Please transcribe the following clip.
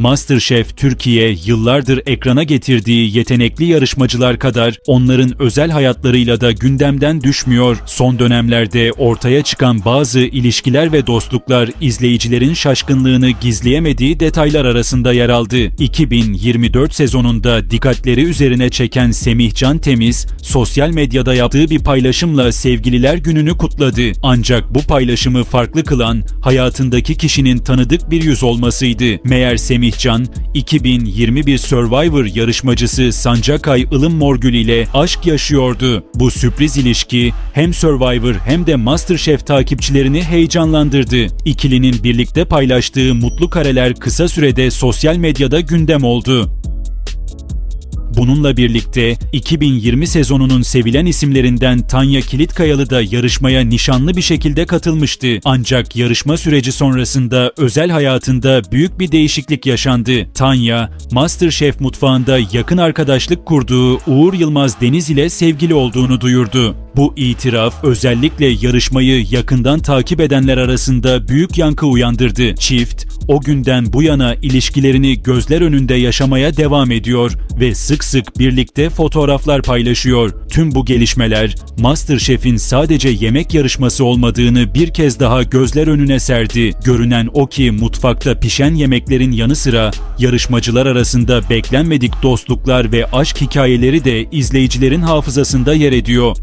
MasterChef Türkiye yıllardır ekrana getirdiği yetenekli yarışmacılar kadar onların özel hayatlarıyla da gündemden düşmüyor. Son dönemlerde ortaya çıkan bazı ilişkiler ve dostluklar izleyicilerin şaşkınlığını gizleyemediği detaylar arasında yer aldı. 2024 sezonunda dikkatleri üzerine çeken Semih Can Temiz, sosyal medyada yaptığı bir paylaşımla sevgililer gününü kutladı. Ancak bu paylaşımı farklı kılan hayatındaki kişinin tanıdık bir yüz olmasıydı. Meğer Semih Can, 2021 Survivor yarışmacısı Sancakay Ilım Morgül ile aşk yaşıyordu. Bu sürpriz ilişki hem Survivor hem de MasterChef takipçilerini heyecanlandırdı. İkilinin birlikte paylaştığı mutlu kareler kısa sürede sosyal medyada gündem oldu. Bununla birlikte 2020 sezonunun sevilen isimlerinden Tanya Kilitkayalı da yarışmaya nişanlı bir şekilde katılmıştı. Ancak yarışma süreci sonrasında özel hayatında büyük bir değişiklik yaşandı. Tanya, MasterChef mutfağında yakın arkadaşlık kurduğu Uğur Yılmaz Deniz ile sevgili olduğunu duyurdu. Bu itiraf özellikle yarışmayı yakından takip edenler arasında büyük yankı uyandırdı. Çift, o günden bu yana ilişkilerini gözler önünde yaşamaya devam ediyor ve sık sık birlikte fotoğraflar paylaşıyor. Tüm bu gelişmeler MasterChef'in sadece yemek yarışması olmadığını bir kez daha gözler önüne serdi. Görünen o ki mutfakta pişen yemeklerin yanı sıra yarışmacılar arasında beklenmedik dostluklar ve aşk hikayeleri de izleyicilerin hafızasında yer ediyor.